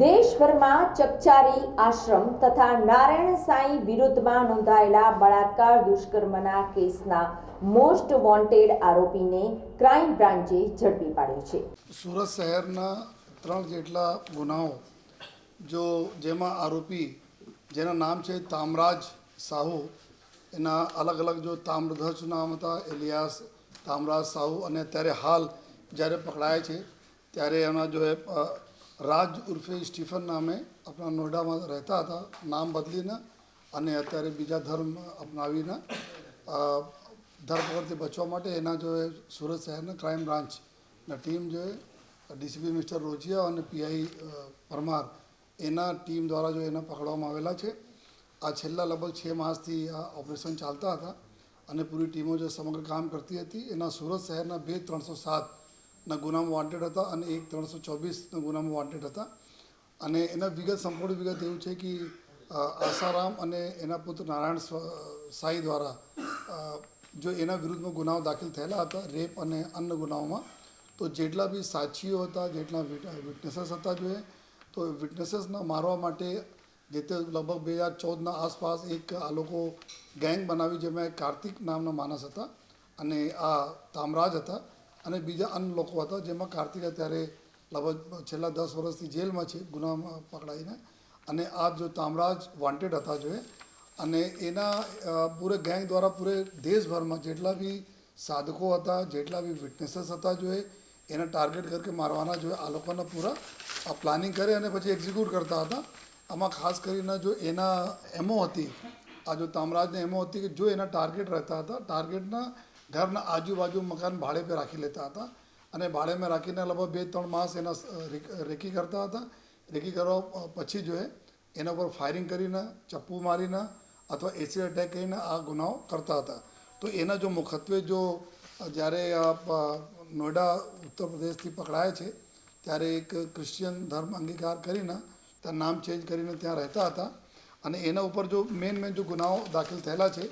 દેશભરમાં ચકચારી આશ્રમ તથા નારાયણ સાંઈ વિરુદ્ધમાં નોંધાયેલા બળાત્કાર દુષ્કર્મના કેસના મોસ્ટ વોન્ટેડ આરોપીને ક્રાઇમ બ્રાન્ચે ઝડપી પાડ્યો છે. સુરત શહેરના ત્રણ જેટલા ગુનાઓ, જો જેમાં આરોપી, જેના નામ છે તામરાજ સાહુ, એના અલગ અલગ જો તામ્રધ્વજ નામ હતા, એલિયાસ તામરાજ સાહુ અને અત્યારે હાલ જ્યારે પકડાય છે, ત્યારે એના જો રાજ ઉર્ફે સ્ટીફન નામે આપણા નોઈડામાં રહેતા હતા. નામ બદલીને અને અત્યારે બીજા ધર્મ અપનાવીને ધર્મ પરથી બચવા માટે એના જો સુરત શહેરના ક્રાઇમ બ્રાન્ચના ટીમ જો ડીસીપી મિસ્ટર રોજિયા અને પીઆઈ પરમાર એના ટીમ દ્વારા જો એને પકડવામાં આવેલા છે. આ છેલ્લા લગભગ છ માસથી આ ઓપરેશન ચાલતા હતા અને પૂરી ટીમો જે સમગ્ર કામ કરતી હતી. એના સુરત શહેરના બે ત્રણસો સાતના ગુનામાં વોન્ટેડ હતા અને એક ત્રણસો ચોવીસના ગુનામાં વોન્ટેડ હતા. અને એના વિગત સંપૂર્ણ વિગત એવું છે કે આસારામ અને એના પુત્ર નારાયણ સાંઈ દ્વારા જો એના વિરુદ્ધમાં ગુનાઓ દાખલ થયેલા હતા, રેપ અને અન્ય ગુનાઓમાં, તો જેટલા બી સાક્ષીઓ હતા, જેટલા વિટનેસીસ હતા જોઈએ તો વિટનેસીસના મારવા માટે જે તે લગભગ બે હજાર ચૌદના આસપાસ એક આ લોકો ગેંગ બનાવી જેમાં કાર્તિક નામના માણસ હતા અને આ તામરાજ હતા. અને બીજા અન્ય લોકો હતા જેમાં કાર્તિક અત્યારે લગભગ છેલ્લા દસ વર્ષથી જેલમાં છે ગુનામાં પકડાઈને અને આ જો તામરાજ વોન્ટેડ હતા જોઈએ અને એના અ, પૂરે ગેંગ દ્વારા પૂરે દેશભરમાં જેટલા બી સાધકો હતા જેટલા બી વિટનેસીસ હતા જોઈએ એને ટાર્ગેટ ਕਰਕੇ મારવાના જોઈએ આ લોકોના પૂરા આ પ્લાનિંગ કરે અને પછી એક્ઝિક્યુટ કરતા હતા આમાં ખાસ કરીને જો એના એમો હતી આ જો તામરાજને એમો હતી કે જો એના ટાર્ગેટ રહેતા હતા ટાર્ગેટના ઘરના આજુબાજુ મકાન ભાડે પર રાખી લેતા હતા અને ભાડેમાં રાખીને લગભગ બે ત્રણ માસ એના રેકી કરતા હતા. રેકી કરવા પછી જો એ એના ઉપર ફાયરિંગ કરીને, ચપ્પુ મારીને અથવા એસિડ એટેક કરીને આ ગુનાઓ કરતા હતા. તો એના જો મુખ્યત્વે જો જ્યારે નોઈડા ઉત્તર પ્રદેશથી પકડાય છે, ત્યારે એક ક્રિશ્ચિયન ધર્મ અંગીકાર કરીને ત્યાં નામ ચેન્જ કરીને ત્યાં રહેતા હતા. અને એના ઉપર જો મેન મેન જો ગુનાઓ દાખલ થયેલા છે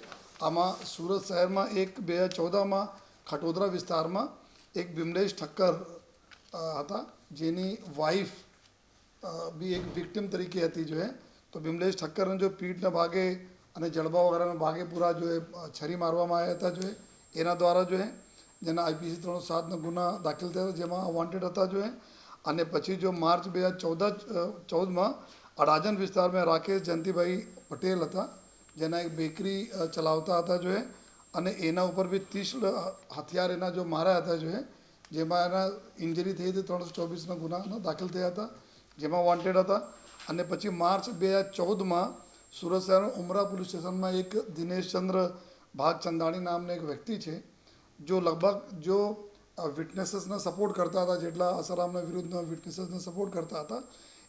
આમાં સુરત શહેરમાં એક, બે હજાર ચૌદમાં ખટોદરા વિસ્તારમાં એક બિમલેશ ઠક્કર હતા. જેની વાઈફ બી એક વિક્ટિમ તરીકે હતી જો તો બિમલેશ ઠક્કરને જો પીઠના ભાગે અને જડબા વગેરેના ભાગે પૂરા જો છરી મારવામાં આવ્યા હતા જો એના દ્વારા જો જેના આઈપીસી ત્રણસો સાતનો ગુના દાખલ થયા જેમાં વોન્ટેડ હતા જો અને પછી જો માર્ચ બે હજાર ચૌદ ચૌદમાં અડાજન વિસ્તારમાં રાકેશ જયંતિભાઈ પટેલ હતા. જેના એક બેકરી ચલાવતા હતા જોએ. અને એના ઉપર બી ત્રીસ હથિયાર એના જો માર્યા હતા જોએ, જેમાં એના ઇન્જરી થઈ હતી, ત્રણસો ચોવીસના ગુનાના દાખલ થયા હતા, જેમાં વોન્ટેડ હતા. અને પછી માર્ચ બે હજાર ચૌદમાં સુરત શહેરના ઉમરા પોલીસ સ્ટેશનમાં એક દિનેશચંદ્ર ભાગચંદાણી નામનો એક વ્યક્તિ છે, જો લગભગ જો વિટનેસીસને સપોર્ટ કરતા હતા, જેટલા અસરામના વિરુદ્ધના વિટનેસીસને સપોર્ટ કરતા હતા,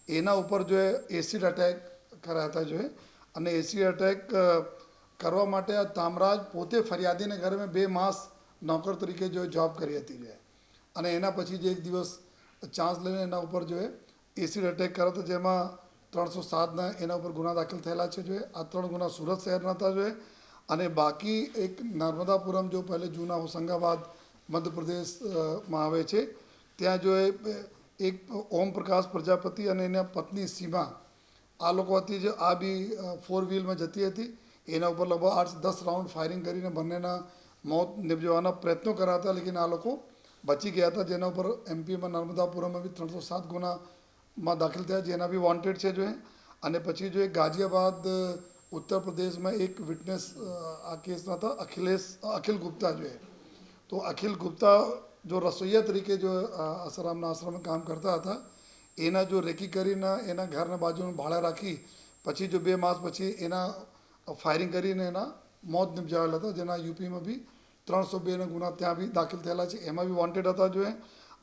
એના ઉપર જો એસિડ અટેક કર્યા હતા જો એ અને એસિડ અટેક કરવા માટે આ તામરાજ પોતે ફરિયાદીને ઘરે મેં બે માસ નોકર તરીકે જો જોબ કરી હતી જે. અને એના પછી જે એક દિવસ ચાન્સ લઈને એના ઉપર જો એસિડ અટેક કર્યો તો જેમાં ત્રણસો સાતના એના ઉપર ગુના દાખલ થયેલા છે જો આ ત્રણ ગુના સુરત શહેરના હતા જો અને બાકી એક નર્મદાપુરમ જો પહેલે જૂના હોશંગાબાદ મધ્યપ્રદેશમાં આવે છે. ત્યાં જો એક ઓમ પ્રકાશ પ્રજાપતિ અને એના પત્ની સીમા આ લોકો હતી જે આ બી ફોર વ્હીલમાં જતી હતી. એના ઉપર લગભગ આઠ દસ રાઉન્ડ ફાયરિંગ કરીને બંનેના મોત નિપજવાના પ્રયત્નો કર્યા હતા લેકિન આ લોકો બચી ગયા હતા. જેના ઉપર એમપીમાં નર્મદાપુરમમાં બી ત્રણસો સાત ગુનામાં દાખલ થયા, જેના બી વોન્ટેડ છે જો એ. અને પછી જો એ ગાઝિયાબાદ ઉત્તર પ્રદેશમાં એક વિટનેસ આ કેસના હતા, અખિલેશ અખિલ ગુપ્તા જોઈએ તો અખિલ ગુપ્તા જો રસોઈયા તરીકે જો આસારામના આશ્રમે કામ કરતા હતા એના જો રેકી કરીને એના ઘરના બાજુનું ભાડા રાખી, પછી જો બે માસ પછી એના ફાયરિંગ કરીને એના મોત નિપજાવેલા હતા, જેના યુપીમાં બી ત્રણસો બેના ગુના ત્યાં બી દાખલ થયેલા છે. એમાં બી વોન્ટેડ હતા જોએ.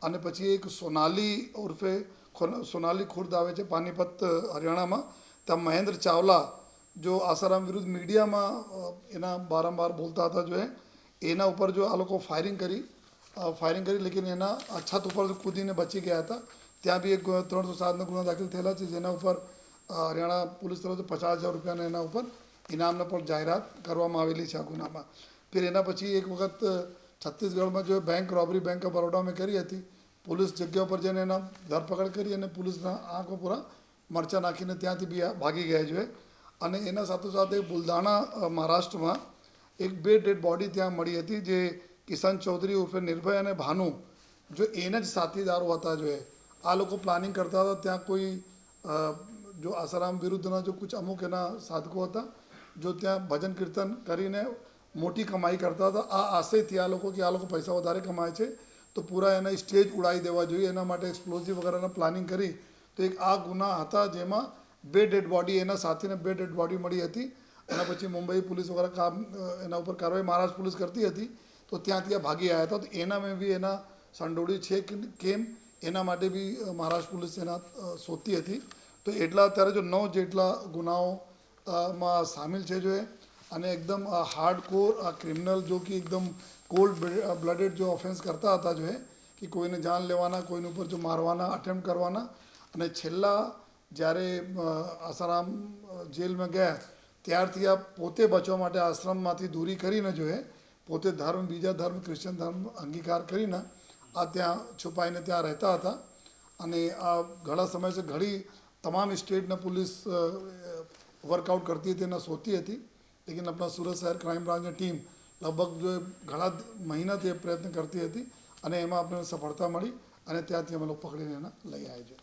અને પછી એક સોનાલી ઉર્ફે સોનાલી ખુર્દ આવે છે પાનીપત, હરિયાણામાં. ત્યાં મહેન્દ્ર ચાવલા જો આસારામ વિરુદ્ધ મીડિયામાં એના વારંવાર બોલતા હતા જોએ. એના ઉપર જો આ લોકો ફાયરિંગ કરી ફાયરિંગ કરી, લેકિન એના છત ઉપર કૂદીને બચી ગયા હતા. ત્યાં બી એક ત્રણસો સાતનો ગુના દાખલ થયેલા છે, જેના ઉપર હરિયાણા પોલીસ તરફથી પચાસ હજાર રૂપિયાના એના ઉપર ઇનામના પણ જાહેરાત કરવામાં આવેલી છે આ ગુનામાં. ફિર એના પછી એક વખત છત્તીસગઢમાં જો બેંક રોબરી બેંક ઓફ બરોડામાં કરી હતી, પોલીસ જગ્યા ઉપર જઈને એના ધરપકડ કરી અને પોલીસના આંખો પૂરા મરચાં નાખીને ત્યાંથી બી ભાગી ગયા છે. અને એના સાથોસાથે બુલધાણા મહારાષ્ટ્રમાં એક બે ડેડ બોડી ત્યાં મળી હતી, જે કિશન ચૌધરી ઉર્ફે નિર્ભય અને ભાનુ, જો એને જ સાથીદારો હતા, જો એ આ લોકો પ્લાનિંગ કરતા હતા, ત્યાં કોઈ જો આસારામ વિરુદ્ધના જો કુછ અમુક એના સાધકો હતા, જો ત્યાં ભજન કીર્તન કરીને મોટી કમાઈ કરતા હતા. આ આશયથી આ લોકો કે આ લોકો પૈસા વધારે કમાય છે, તો પૂરા એના સ્ટેજ ઉડાવી દેવા જોઈએ, એના માટે એક્સપ્લોઝિવ વગેરેના પ્લાનિંગ કરી, તો એક આ ગુના હતા જેમાં બે ડેડ બોડી એના સાથીને બે ડેડ બોડી મળી હતી. એના પછી મુંબઈ પોલીસ વગેરે કામ એના ઉપર કાર્યવાહી મહારાષ્ટ્ર પોલીસ કરતી હતી, તો ત્યાં ત્યાં ભાગી આવ્યા હતા. તો એના મેં બી એના સંડોળી છે કે કેમ? એના માટે બી મહારાષ્ટ્ર પોલીસ એના શોધતી હતી. તો એટલા અત્યારે જો નવ જેટલા ગુનાઓ માં સામેલ છે જો એ, અને એકદમ હાર્ડ કોર ક્રિમિનલ જો કે એકદમ કોલ્ડ બ્લડેડ જો ઓફેન્સ કરતા હતા જો એ, કે કોઈને જાન લેવાના, કોઈને ઉપર જો મારવાના અટેમ્પ કરવાના. અને છેલ્લા જ્યારે આસારામ જેલમાં ગયા, ત્યારથી આ પોતે બચવા માટે આશ્રમમાંથી દૂરી કરીને જો એ, પોતે ધર્મ, બીજા ધર્મ, ક્રિશ્ચન ધર્મ અંગીકાર કરીને આ ત્યાં છુપાઈને ત્યાં રહેતા હતા. અને આ ઘણા સમયથી ઘણી તમામ સ્ટેટના પોલીસ વર્કઆઉટ કરતી હતી અને શોધતી હતી. લેકિન આપણા સુરત શહેર ક્રાઇમ બ્રાન્ચની ટીમ લગભગ જો ઘણા મહિનાથી પ્રયત્ન કરતી હતી અને એમાં આપણને સફળતા મળી અને ત્યાંથી અમે લોકો પકડીને એને લઈ આવ્યા છે.